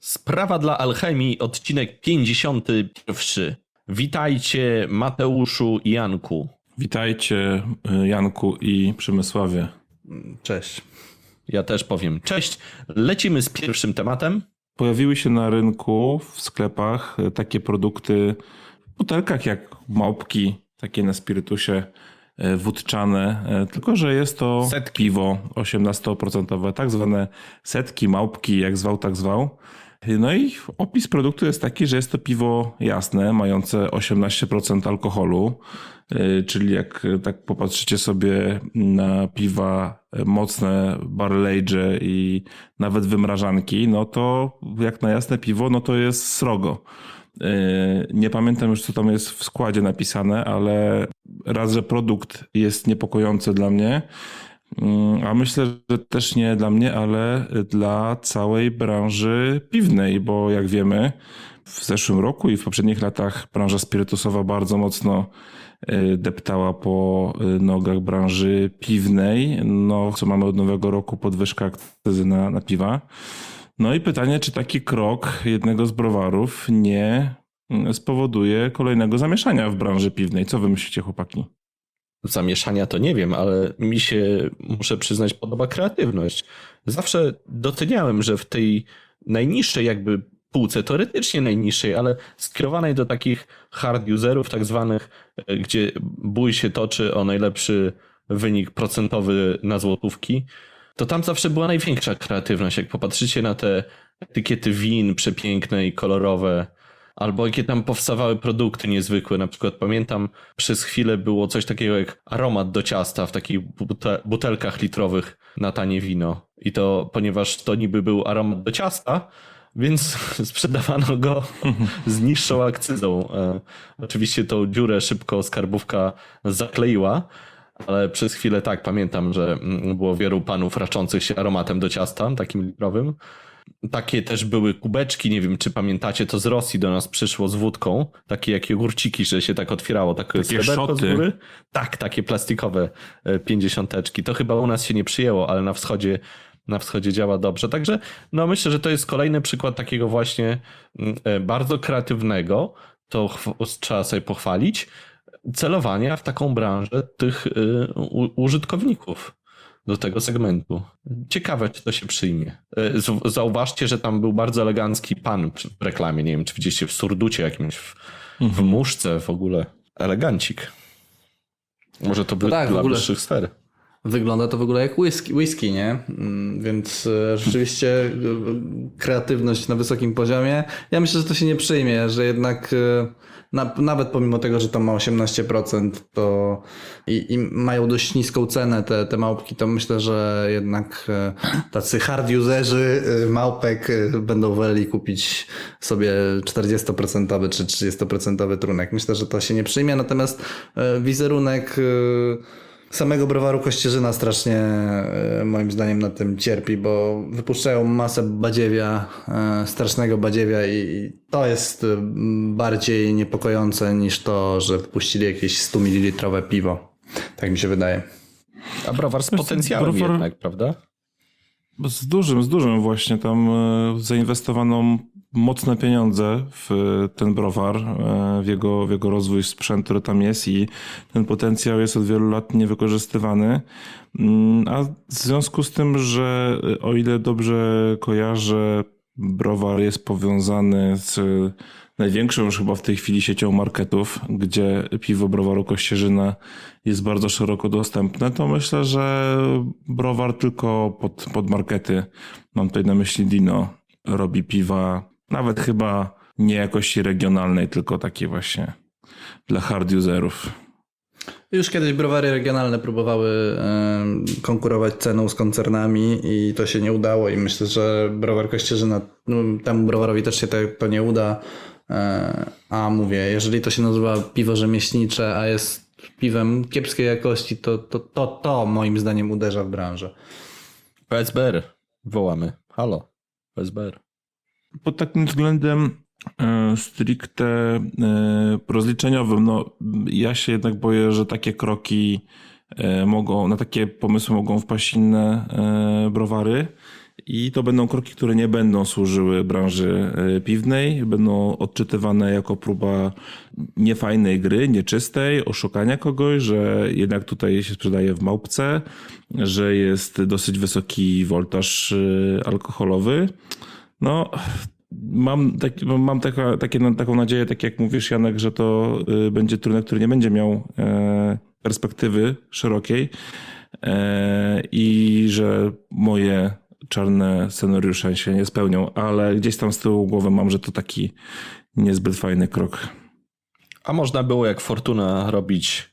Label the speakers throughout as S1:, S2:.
S1: Sprawa dla Alchemii, odcinek 51. Witajcie Mateuszu i Janku.
S2: Witajcie y, Janku i Przemysławie.
S3: Cześć.
S1: Ja też powiem cześć. Lecimy z pierwszym tematem.
S2: Pojawiły się na rynku w sklepach y, takie produkty w butelkach jak małpki, takie na spirytusie y, wódczane, tylko że jest to
S1: Setki.
S2: piwo 18%, tak zwane setki, małpki, jak zwał, tak zwał. No i opis produktu jest taki, że jest to piwo jasne, mające 18% alkoholu, y, czyli jak y, tak popatrzycie sobie na piwa y, mocne, barrel i nawet wymrażanki, no to jak na jasne piwo, no to jest srogo. Nie pamiętam już, co tam jest w składzie napisane, ale raz, że produkt jest niepokojący dla mnie, A myślę, że też nie dla mnie, ale dla całej branży piwnej, bo jak wiemy, w zeszłym roku i w poprzednich latach branża spirytusowa bardzo mocno y, deptała po y, nogach branży piwnej. No, co mamy od nowego roku, podwyżka akcyzy na, na piwa. No i pytanie, czy taki krok jednego z browarów nie mm, spowoduje kolejnego zamieszania w branży piwnej? Co wy myślicie, chłopaki?
S1: Zamieszania to nie wiem, ale mi się, muszę przyznać, podoba kreatywność. Zawsze doceniałem, że w tej najniższej jakby półce, teoretycznie najniższej, ale skierowanej do takich hard userów tak zwanych, e, gdzie bój się toczy o najlepszy wynik procentowy na złotówki, to tam zawsze była największa kreatywność. Jak popatrzycie na te etykiety win przepiękne i kolorowe, albo jakie tam powstawały produkty niezwykłe. Na przykład pamiętam, przez chwilę było coś takiego jak aromat do ciasta w takich bute- butelkach litrowych na tanie wino. I to, ponieważ to niby był aromat do ciasta, więc sprzedawano go z niższą akcyzą. E, oczywiście tą dziurę szybko skarbówka zakleiła, ale przez chwilę tak, pamiętam, że mm, było wielu panów raczących się aromatem do ciasta, takim litrowym. Takie też były kubeczki, nie wiem czy pamiętacie, to z Rosji do nas przyszło z wódką, takie jak jogurciki, że się tak otwierało, takie sreberko z
S2: szoty.
S1: góry. Tak, takie plastikowe e, pięćdziesiąteczki. To chyba u nas się nie przyjęło, ale na wschodzie, na wschodzie działa dobrze. Także no myślę, że to jest kolejny przykład takiego właśnie mm, e, bardzo kreatywnego, to trzeba sobie pochwalić, celowania w taką branżę tych u- użytkowników do tego segmentu. Ciekawe, czy to się przyjmie. Z- Zauważcie, że tam był bardzo elegancki pan w reklamie. Nie wiem, czy widzieliście w surducie jakimś, w, w muszce w ogóle. Elegancik. Może to by
S3: No tak, w
S1: dla
S3: ogóle.
S1: wyższych sfer.
S3: Wygląda to w ogóle jak whisky, whisky nie? Mm, Więc e, rzeczywiście e, kreatywność na wysokim poziomie. Ja myślę, że to się nie przyjmie, że jednak e, na, nawet pomimo tego, że to ma 18% to i, i mają dość niską cenę te, te małpki, to myślę, że jednak tacy hard userzy małpek będą woleli kupić sobie 40% czy 30% trunek. Myślę, że to się nie przyjmie, natomiast wizerunek Samego browaru Kościerzyna strasznie e, moim zdaniem na tym cierpi, bo wypuszczają masę badziewia, e, strasznego badziewia i to jest e, bardziej niepokojące niż to, że wypuścili jakieś 100 ml piwo. Tak mi się wydaje.
S1: A browar z potencjałem
S2: browar-
S1: jednak, prawda?
S2: Z dużym, z dużym właśnie tam zainwestowano mocne pieniądze w ten browar, e, w jego, w jego rozwój sprzęt, który tam jest i ten potencjał jest od wielu lat niewykorzystywany. Mm, A w związku z tym, że e, o ile dobrze kojarzę, browar jest powiązany z największą już chyba w tej chwili siecią marketów, gdzie piwo browaru Kościerzyna jest bardzo szeroko dostępne, to myślę, że browar tylko pod, pod markety, mam tutaj na myśli Dino, robi piwa nawet chyba nie jakości regionalnej, tylko takie właśnie dla hard userów.
S3: Już kiedyś browary regionalne próbowały konkurować ceną z koncernami i to się nie udało i myślę, że browar Kościerzyna no, temu browarowi też się to, to nie uda. E, A mówię, jeżeli to się nazywa piwo rzemieślnicze, a jest piwem kiepskiej jakości, to to, to, to moim zdaniem uderza w branżę.
S1: PSBR wołamy. Halo, PSBR.
S2: Pod takim względem e, stricte e, rozliczeniowym, no ja się jednak boję, że takie kroki e, mogą, na takie pomysły mogą wpaść inne browary. I to będą kroki, które nie będą służyły branży piwnej, będą odczytywane jako próba niefajnej gry, nieczystej, oszukania kogoś, że jednak tutaj się sprzedaje w małpce, że jest dosyć wysoki woltaż alkoholowy. No, mam, tak, mam taka, takie, taką nadzieję, tak jak mówisz, Janek, że to y, będzie trunek, który nie będzie miał e, perspektywy szerokiej e, i że moje czarne scenariusze się nie spełnią, ale gdzieś tam z tyłu głowy mam, że to taki niezbyt fajny krok.
S1: A można było jak Fortuna robić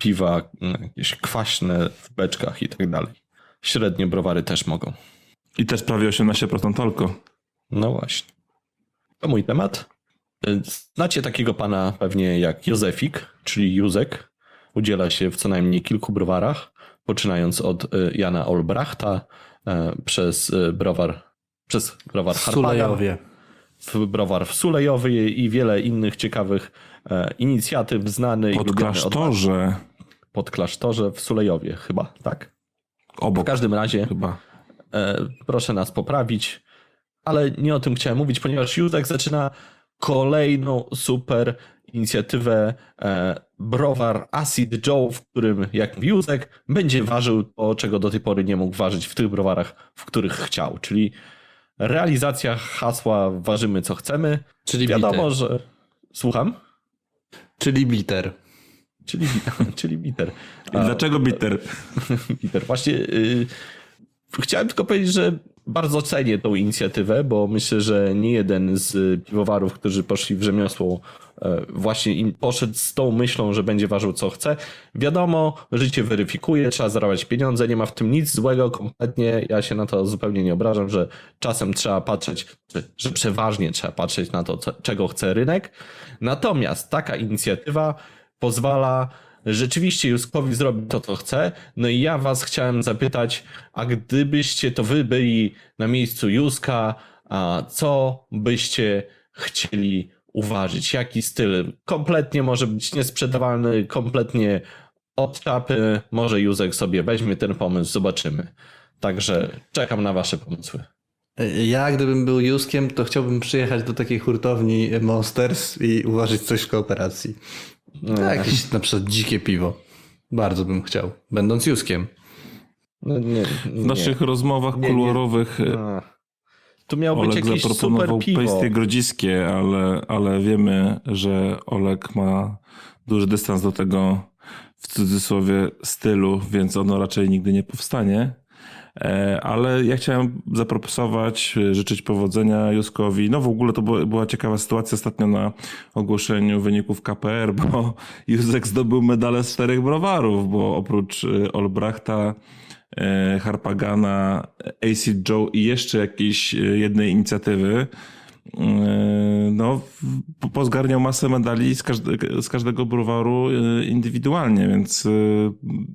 S1: piwa mm, jakieś kwaśne w beczkach i tak dalej. Średnie browary też mogą.
S2: I też prawie 18% alko.
S1: No właśnie. To mój temat. Znacie takiego pana pewnie jak Józefik, czyli Józek. Udziela się w co najmniej kilku browarach, poczynając od y, Jana Olbrachta y, przez y, browar, przez browar
S3: W Sulejowie.
S1: w browar w Sulejowie i wiele innych ciekawych e, inicjatyw znany i
S2: Pod klasztorze
S1: pod klasztorze w Sulejowie chyba, tak. W
S2: obok
S1: każdym razie
S2: chyba.
S1: e, proszę nas poprawić, ale nie o tym chciałem mówić, ponieważ Józek zaczyna kolejną super inicjatywę e, browar Acid Joe, w którym jak Józek będzie ważył to, czego do tej pory nie mógł ważyć w tych browarach, w których chciał, czyli realizacja hasła ważymy co chcemy.
S3: Czyli
S1: Wiadomo,
S3: biter.
S1: że... Słucham?
S3: Czyli biter.
S1: Czyli, czyli biter.
S2: I dlaczego bitter?
S1: Peter, właśnie yy, chciałem tylko powiedzieć, że bardzo cenię tą inicjatywę, bo myślę, że nie jeden z piwowarów, którzy poszli w rzemiosło, e, właśnie poszedł z tą myślą, że będzie ważył co chce. Wiadomo, życie weryfikuje, trzeba zarabiać pieniądze, nie ma w tym nic złego kompletnie. Ja się na to zupełnie nie obrażam, że czasem trzeba patrzeć, że- przeważnie trzeba patrzeć na to, czego chce rynek. Natomiast taka inicjatywa pozwala rzeczywiście Juskowi zrobić to, co chce. No i ja was chciałem zapytać, a gdybyście to wy byli na miejscu Juska, a co byście chcieli uważać? Jaki styl? Kompletnie może być niesprzedawalny, kompletnie od czapy. Może Józek sobie weźmie ten pomysł, zobaczymy. Także czekam na wasze pomysły.
S3: Ja, gdybym był Juskiem, to chciałbym przyjechać do takiej hurtowni Monsters i uważać coś w kooperacji.
S1: No,
S3: Jakieś na przykład dzikie piwo. Bardzo bym chciał, będąc Juskiem.
S1: no, nie,
S2: W naszych rozmowach
S1: Nie, nie.
S2: kuluarowych e.
S1: Tu miał być
S2: Olek
S1: jakieś super
S2: zaproponował
S1: piwo.
S2: pejstie grodziskie, ale, ale wiemy, że Olek ma duży dystans do tego w cudzysłowie stylu, więc ono raczej nigdy nie powstanie. E, Ale ja chciałem zaproponować, e, życzyć powodzenia Juskowi. No w ogóle to była, ciekawa sytuacja ostatnio na ogłoszeniu wyników KPR, bo Józek zdobył medale z czterech browarów, bo oprócz e, Olbrachta, Harpagana, AC Joe i jeszcze jakiejś jednej inicjatywy, no, w- po- pozgarniał masę medali z, każde, z każdego browaru e, indywidualnie, więc e,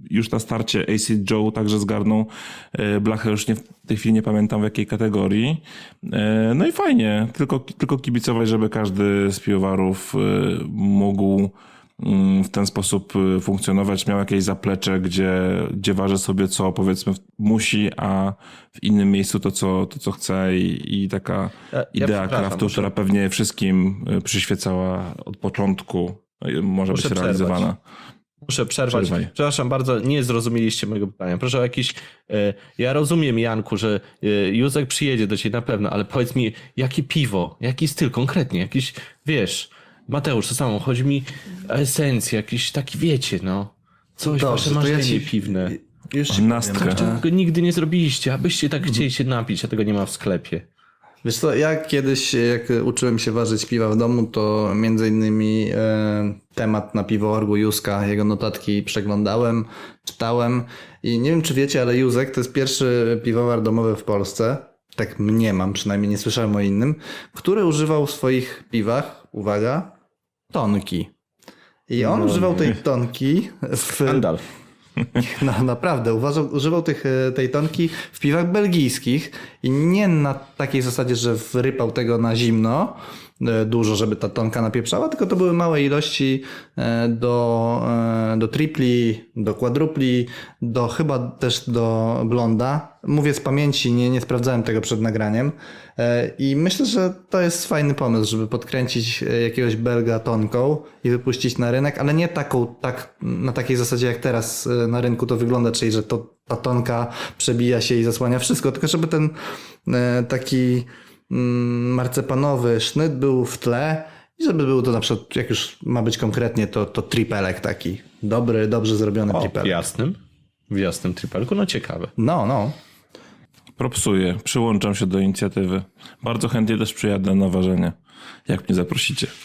S2: już na starcie AC Joe także zgarnął blachę, już nie, w tej chwili nie pamiętam w jakiej kategorii. No i fajnie, tylko, tylko kibicować, żeby każdy z piwowarów mógł w ten sposób y, funkcjonować, miał jakieś zaplecze, gdzie, gdzie waży sobie co powiedzmy musi, a w innym miejscu to co, to, co chce i, i taka
S1: Ja- ja
S2: idea
S1: przepraszam,
S2: craftu, która pewnie wszystkim y, przyświecała od początku, y, może być
S1: przerwać.
S2: realizowana.
S1: Muszę przerwać.
S2: Przerwaj.
S1: Przepraszam bardzo, nie zrozumieliście mojego pytania. Proszę o jakiś. Ja rozumiem, Janku, że Józek przyjedzie do ciebie na pewno, ale powiedz mi, jakie piwo, jaki styl konkretnie, jakiś, wiesz, Mateusz, to samo, chodzi mi o esencję, jakiś taki, wiecie, no. Coś, wasze
S3: to
S1: marzenie
S3: ci-
S1: piwne.
S3: Powiem.
S1: Czego Tak, nigdy nie zrobiliście, abyście tak chcieli się napić, a tego nie ma w sklepie.
S3: Wiesz co, ja kiedyś, jak uczyłem się ważyć piwa w domu, to między innymi e, temat na piwoorgu Józka, jego notatki przeglądałem, czytałem i nie wiem czy wiecie, ale Józek to jest pierwszy piwowar domowy w Polsce, tak mniemam, przynajmniej nie słyszałem o innym, który używał w swoich piwach, uwaga, tonki. I on używał tej tonki w,
S1: Skandal.
S3: no, naprawdę, uważał, używał tych, e, tej tonki w piwach belgijskich i nie na takiej zasadzie, że wrypał tego na zimno, dużo, żeby ta tonka napieprzała, tylko to były małe ilości e, do, e, do tripli, do quadrupli, do chyba też do blonda. Mówię z pamięci, nie, nie sprawdzałem tego przed nagraniem. E, I myślę, że to jest fajny pomysł, żeby podkręcić e, jakiegoś belga tonką i wypuścić na rynek, ale nie taką, tak, na takiej zasadzie jak teraz e, na rynku to wygląda, czyli że to, ta tonka przebija się i zasłania wszystko, tylko żeby ten e, taki marcepanowy sznyt był w tle i żeby był to na przykład, jak już ma być konkretnie, to, to tripelek taki. Dobry, dobrze zrobiony
S1: O, w
S3: tripelek.
S1: jasnym, w jasnym tripelku, no ciekawe.
S3: No, no.
S2: Propsuję, przyłączam się do inicjatywy. Bardzo chętnie też przyjadę na ważenie, jak mnie zaprosicie.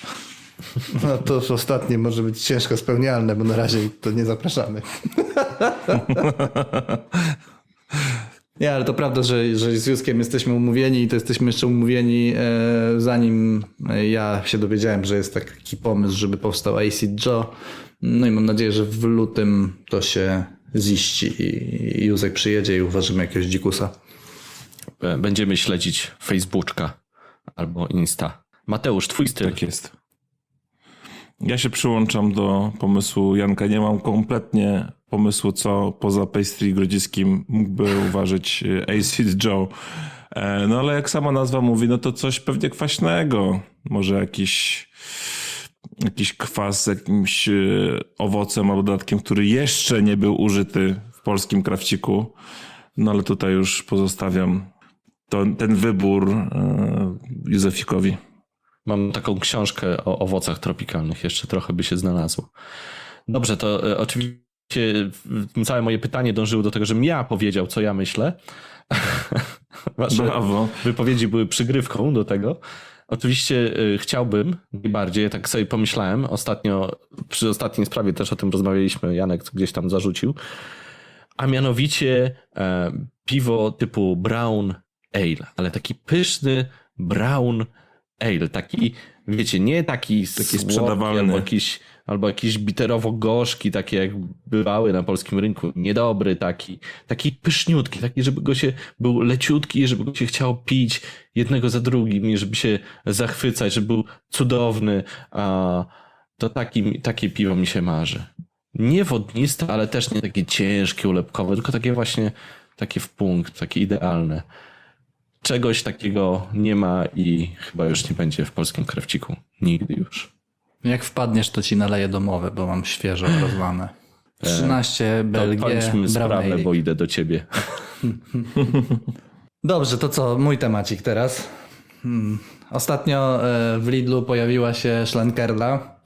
S3: No to już ostatnie może być ciężko spełnialne, bo na razie to nie zapraszamy. Nie, ale to prawda, że, że z Józkiem jesteśmy umówieni i to jesteśmy jeszcze umówieni e, zanim ja się dowiedziałem, że jest taki pomysł, żeby powstał Acid Joe. No i mam nadzieję, że w lutym to się ziści i Józek przyjedzie i uważymy jakiegoś dzikusa.
S1: E, Będziemy śledzić Facebooka albo Insta. Mateusz, twój styl.
S2: Tak jest. Ja się przyłączam do pomysłu Janka. Nie mam kompletnie pomysłu, co poza pastry grodziskim mógłby uważać e, Acid Joe. No ale jak sama nazwa mówi, no to coś pewnie kwaśnego. Może jakiś, jakiś kwas z jakimś e, owocem albo dodatkiem, który jeszcze nie był użyty w polskim krawciku. No ale tutaj już pozostawiam to, ten wybór e, Józefikowi.
S1: Mam taką książkę o owocach tropikalnych, jeszcze trochę by się znalazło. Dobrze, to oczywiście całe moje pytanie dążyło do tego, żebym ja powiedział, co ja myślę. Wasze
S2: Brawo.
S1: wypowiedzi były przygrywką do tego. Oczywiście e, chciałbym najbardziej, tak sobie pomyślałem, ostatnio, przy ostatniej sprawie też o tym rozmawialiśmy, Janek gdzieś tam zarzucił, a mianowicie e, piwo typu brown ale, ale taki pyszny brown ale, taki, wiecie, nie taki, taki
S2: sprzedawalny.
S1: albo jakiś, albo jakiś biterowo-gorzki, takie jak bywały na polskim rynku, niedobry taki, taki pyszniutki, taki, żeby go się, był leciutki, żeby go się chciało pić jednego za drugim i żeby się zachwycać, żeby był cudowny, a to taki, takie piwo mi się marzy. Nie wodniste, ale też nie takie ciężkie, ulepkowe, tylko takie właśnie, takie w punkt, takie idealne. Czegoś takiego nie ma i chyba już nie będzie w polskim krewciku. Nigdy już.
S3: Jak wpadniesz, to ci naleję domowe, bo mam świeżo rozlane. 13
S1: To
S3: Belgię,
S1: kończmy sprawę, bo idę do ciebie.
S3: Dobrze, to co? Mój temacik teraz. Hmm. Ostatnio e, w Lidlu pojawiła się szlankerla.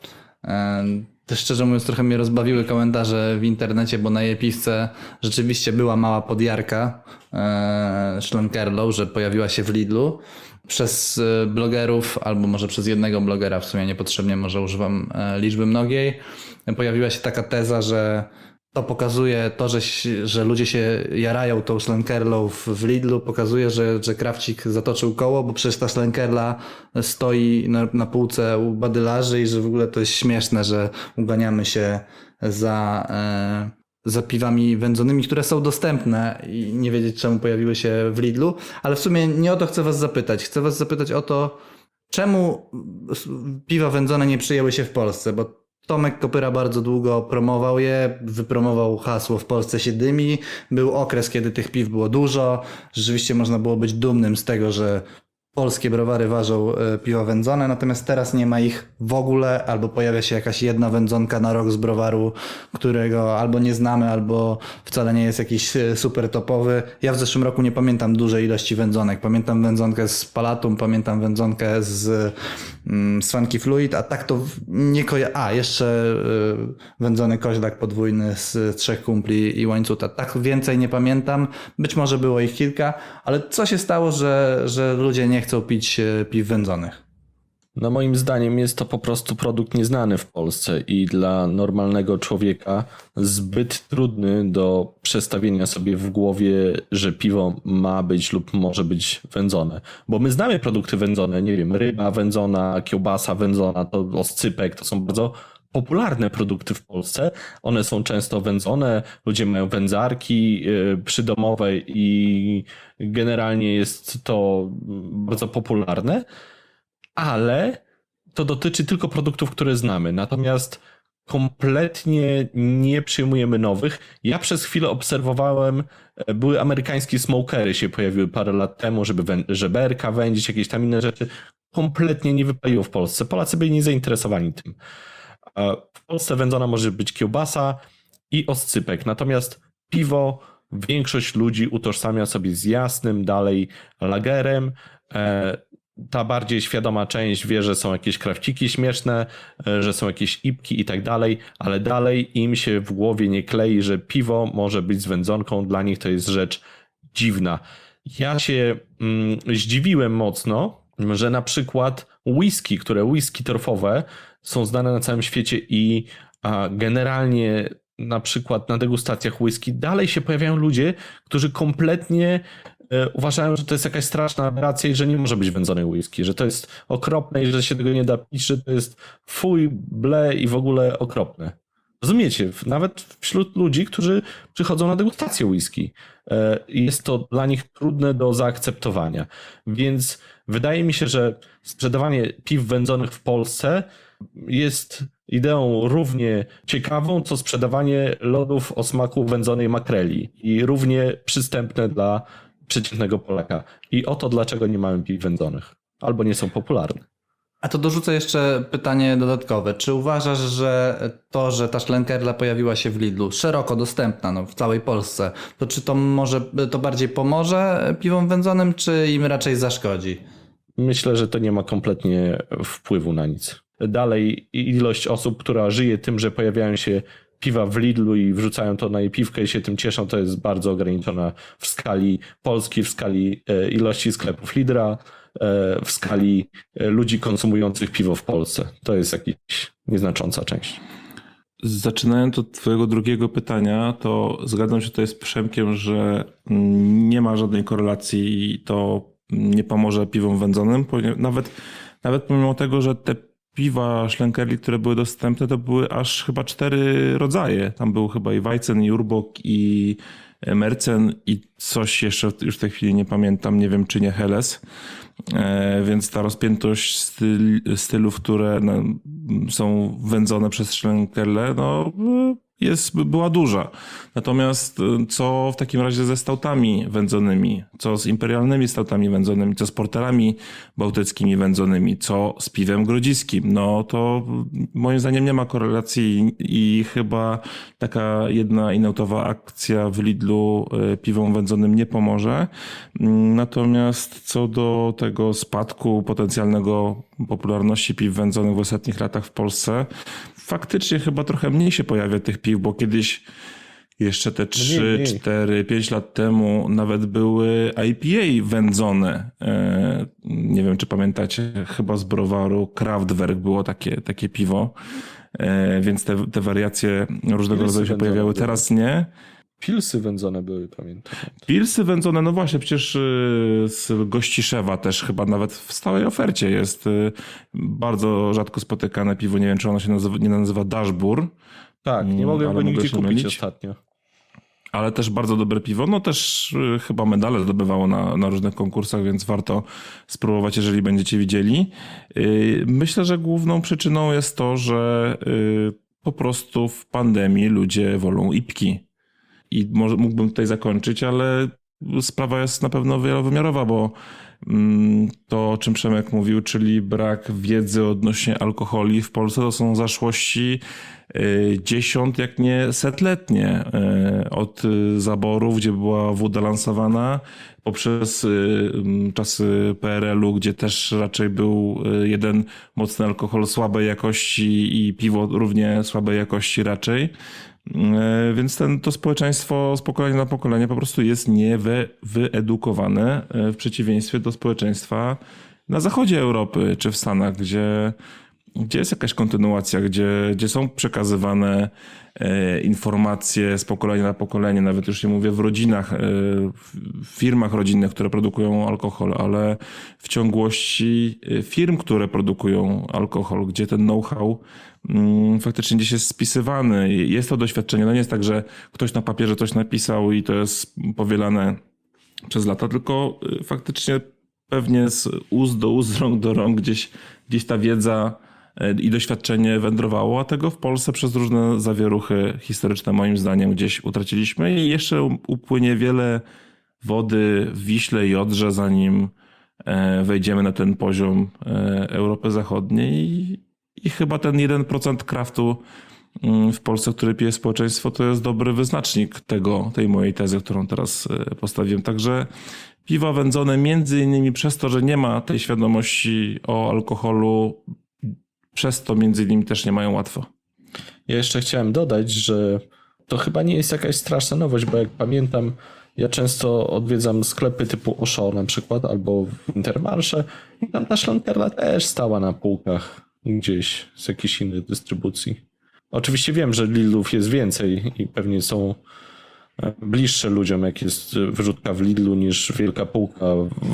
S3: Też szczerze mówiąc trochę mnie rozbawiły komentarze w internecie, bo na jej piwce rzeczywiście była mała podjarka e, szlankerlą, że pojawiła się w Lidlu. Przez e, blogerów, albo może przez jednego blogera, w sumie niepotrzebnie może używam e, liczby mnogiej, pojawiła się taka teza, że to pokazuje to, że, że ludzie się jarają tą szlankerlą w, w Lidlu, pokazuje, że, że krawcik zatoczył koło, bo przecież ta szlankerla stoi na, na półce u badylarzy i że w ogóle to jest śmieszne, że uganiamy się za, e, za piwami wędzonymi, które są dostępne i nie wiedzieć czemu pojawiły się w Lidlu. Ale w sumie nie o to chcę was zapytać. Chcę was zapytać o to, czemu piwa wędzone nie przyjęły się w Polsce, bo Tomek Kopyra bardzo długo promował je, wypromował hasło w Polsce się dymi. Był okres, kiedy tych piw było dużo. Rzeczywiście można było być dumnym z tego, że polskie browary ważą e, piwa wędzone, natomiast teraz nie ma ich w ogóle, albo pojawia się jakaś jedna wędzonka na rok z browaru, którego albo nie znamy, albo wcale nie jest jakiś e, super topowy. Ja w zeszłym roku nie pamiętam dużej ilości wędzonek. Pamiętam wędzonkę z Palatum, pamiętam wędzonkę z, mm, z Funky Fluid, a tak to nie koja... A, jeszcze e, wędzony koźlak podwójny z Trzech Kumpli i Łańcuta. Tak więcej nie pamiętam. Być może było ich kilka, ale co się stało, że, że ludzie nie chcą pić e, piw wędzonych?
S1: No moim zdaniem jest to po prostu produkt nieznany w Polsce i dla normalnego człowieka zbyt trudny do przestawienia sobie w głowie, że piwo ma być lub może być wędzone. Bo my znamy produkty wędzone, nie wiem, ryba wędzona, kiełbasa wędzona, to oscypek, to są bardzo popularne produkty w Polsce. One są często wędzone, ludzie mają wędzarki yy, przydomowe i generalnie jest to bardzo popularne. ale to dotyczy tylko produktów, które znamy. Natomiast kompletnie nie przyjmujemy nowych. Ja przez chwilę obserwowałem, e, były amerykańskie smokery się pojawiły parę lat temu, żeby wę- żeberka wędzić, jakieś tam inne rzeczy. Kompletnie nie wypaliło w Polsce. Polacy byli niezainteresowani tym. A W Polsce wędzona może być kiełbasa i oscypek, natomiast piwo większość ludzi utożsamia sobie z jasnym dalej lagerem. E, Ta bardziej świadoma część wie, że są jakieś krawciki śmieszne, e, że są jakieś ipki i tak dalej, ale dalej im się w głowie nie klei, że piwo może być z wędzonką. Dla nich to jest rzecz dziwna. Ja się mm, zdziwiłem mocno, że na przykład whisky, które whisky torfowe są znane na całym świecie i generalnie na przykład na degustacjach whisky dalej się pojawiają ludzie, którzy kompletnie e, uważają, że to jest jakaś straszna aberracja i że nie może być wędzonej whisky, że to jest okropne i że się tego nie da pić, że to jest fuj, ble i w ogóle okropne. Rozumiecie? Nawet wśród ludzi, którzy przychodzą na degustację whisky, e, jest to dla nich trudne do zaakceptowania. Więc wydaje mi się, że sprzedawanie piw wędzonych w Polsce jest ideą równie ciekawą, co sprzedawanie lodów o smaku wędzonej makreli i równie przystępne dla przeciętnego Polaka. I oto dlaczego nie mamy piw wędzonych. Albo nie są popularne.
S3: A to dorzucę jeszcze pytanie dodatkowe. Czy uważasz, że to, że ta szlenkerla pojawiła się w Lidlu, szeroko dostępna no, w całej Polsce, to czy to może to bardziej pomoże piwom wędzonym, czy im raczej zaszkodzi?
S1: Myślę, że to nie ma kompletnie wpływu na nic. Dalej ilość osób, która żyje tym, że pojawiają się piwa w Lidlu i wrzucają to na jej piwkę i się tym cieszą, to jest bardzo ograniczona w skali Polski, w skali e, ilości sklepów Lidra, w skali e, ludzi konsumujących piwo w Polsce. To jest jakaś nieznacząca część.
S2: Zaczynając od twojego drugiego pytania, to zgadzam się tutaj z Przemkiem, że nie ma żadnej korelacji i to nie pomoże piwom wędzonym. Nawet, nawet pomimo tego, że te piwa szlenkerli, które były dostępne, to były aż chyba cztery rodzaje. Tam był chyba i Weizen, i Urbok, i Mercen i coś jeszcze już w tej chwili nie pamiętam, nie wiem czy nie Helles. E, Więc ta rozpiętość styl, stylów, które no, są wędzone przez szlenkerle, no jest, była duża. Natomiast y, co w takim razie ze stałtami wędzonymi? Co z imperialnymi stałtami wędzonymi? Co z porterami bałtyckimi wędzonymi? Co z piwem grodziskim? No to y, moim zdaniem nie ma korelacji i chyba taka jedna inautowa akcja w Lidlu y, piwom wędzonym nie pomoże. Mm, Natomiast co do tego spadku potencjalnego popularności piw wędzonych w ostatnich latach w Polsce, faktycznie chyba trochę mniej się pojawia tych piw, bo kiedyś jeszcze te 3,
S1: mniej.
S2: 4, 5 lat temu nawet były IPA wędzone. E, Nie wiem, czy pamiętacie, chyba z browaru Kraftwerk było takie, takie piwo. E, Więc te, te wariacje różnego rodzaju się pojawiały. Teraz nie.
S1: Pilsy wędzone były, pamiętam.
S2: Pilsy wędzone, no właśnie, przecież y, z Gościszewa też chyba nawet w stałej ofercie jest y, bardzo rzadko spotykane piwo. Nie wiem, czy ono się nazywa, nie nazywa Dashbur,
S1: Tak, nie
S2: Mm,
S1: mogłem go nigdzie kupić
S2: mylić.
S1: ostatnio.
S2: ale też bardzo dobre piwo. No też y, chyba medale zdobywało na, na różnych konkursach, więc warto spróbować, jeżeli będziecie widzieli. Myślę, że główną przyczyną jest to, że po prostu w pandemii ludzie wolą ipki. I może mógłbym tutaj zakończyć, ale sprawa jest na pewno wielowymiarowa, bo mm, to, o czym Przemek mówił, czyli brak wiedzy odnośnie alkoholi w Polsce, to są zaszłości y, dziesiąt, jak nie setletnie y, od zaborów, gdzie była woda lansowana, poprzez y, mm, czasy PRL-u, gdzie też raczej był jeden mocny alkohol słabej jakości i piwo równie słabej jakości raczej. E, Więc ten, to społeczeństwo z pokolenia na pokolenie po prostu jest niewyedukowane e, w przeciwieństwie do społeczeństwa na zachodzie Europy czy w Stanach, gdzie, gdzie jest jakaś kontynuacja, gdzie, gdzie są przekazywane e, informacje z pokolenia na pokolenie, nawet już nie mówię w rodzinach, e, w firmach rodzinnych, które produkują alkohol, ale w ciągłości e, firm, które produkują alkohol, gdzie ten know-how mm, faktycznie gdzieś jest spisywany. Jest to doświadczenie. No nie jest tak, że ktoś na papierze coś napisał i to jest powielane przez lata, tylko faktycznie pewnie z ust do ust, z rąk do rąk gdzieś, gdzieś ta wiedza i doświadczenie wędrowało, a tego w Polsce przez różne zawieruchy historyczne moim zdaniem gdzieś utraciliśmy i jeszcze upłynie wiele wody w Wiśle i Odrze, zanim e, wejdziemy na ten poziom e, Europy Zachodniej i, chyba ten 1% kraftu mm, w Polsce, który pije społeczeństwo, to jest dobry wyznacznik tego, tej mojej tezy, którą teraz e, postawiłem. Także piwa wędzone między innymi przez to, że nie ma tej świadomości o alkoholu, przez to między innymi też nie mają łatwo.
S1: Ja jeszcze chciałem dodać, że to chyba nie jest jakaś straszna nowość, bo jak pamiętam, ja często odwiedzam sklepy typu Osho na przykład, albo Intermarsze i tam ta szlankerla też stała na półkach gdzieś z jakiejś innej dystrybucji. Oczywiście wiem, że Lidlów jest więcej i pewnie są e, bliższe ludziom, jak jest wyrzutka w Lidlu, niż wielka półka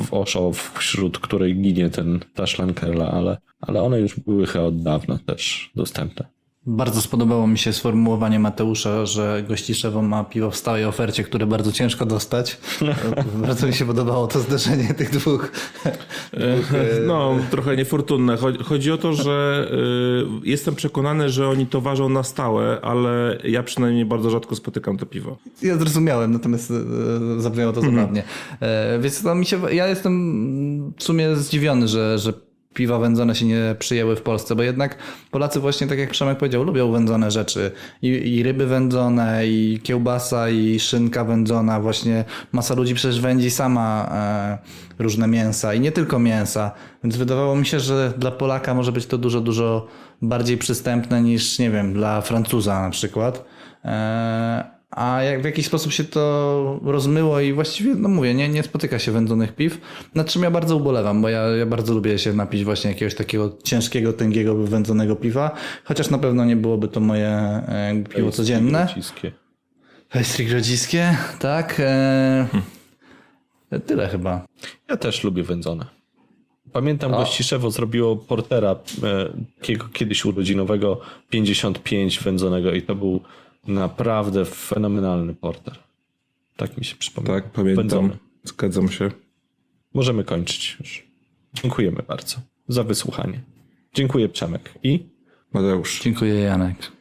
S1: w Osho, wśród której ginie ten, ta szlankerla, ale, ale one już były chyba od dawna też dostępne.
S3: Bardzo spodobało mi się sformułowanie Mateusza, że Gościszewą ma piwo w stałej ofercie, które bardzo ciężko dostać. bardzo mi się podobało to zderzenie tych dwóch.
S2: No, trochę niefortunne. Chodzi- o to, że y, jestem przekonany, że oni to ważą na stałe, ale ja przynajmniej bardzo rzadko spotykam to piwo.
S3: Ja zrozumiałem, natomiast e, zabrzmiało to zabawnie. E, więc to mi się, ja jestem w sumie zdziwiony, że, że piwa wędzone się nie przyjęły w Polsce, bo jednak Polacy właśnie, tak jak Przemek powiedział, lubią wędzone rzeczy. I, I ryby wędzone, i kiełbasa, i szynka wędzona. Właśnie masa ludzi przecież wędzi sama e, różne mięsa i nie tylko mięsa. Więc wydawało mi się, że dla Polaka może być to dużo, dużo bardziej przystępne niż, nie wiem, dla Francuza na przykład. E, a jak w jakiś sposób się to rozmyło i właściwie, no mówię, nie, nie spotyka się wędzonych piw, nad czym ja bardzo ubolewam, bo ja, ja bardzo lubię się napić właśnie jakiegoś takiego ciężkiego, tęgiego, wędzonego piwa, chociaż na pewno nie byłoby to moje e, piwo codzienne. Pastry grodziskie, tak. E, tyle chyba.
S1: Ja też lubię wędzone. Pamiętam, Gościszewo zrobiło portera e, kiedyś urodzinowego 55 wędzonego i to był naprawdę fenomenalny porter. Tak mi się przypomina.
S2: Tak, pamiętam.
S1: Wędzony.
S2: Zgadzam się.
S1: Możemy kończyć już. Dziękujemy bardzo za wysłuchanie. Dziękuję Przemek i
S2: Mateusz.
S3: Dziękuję Janek.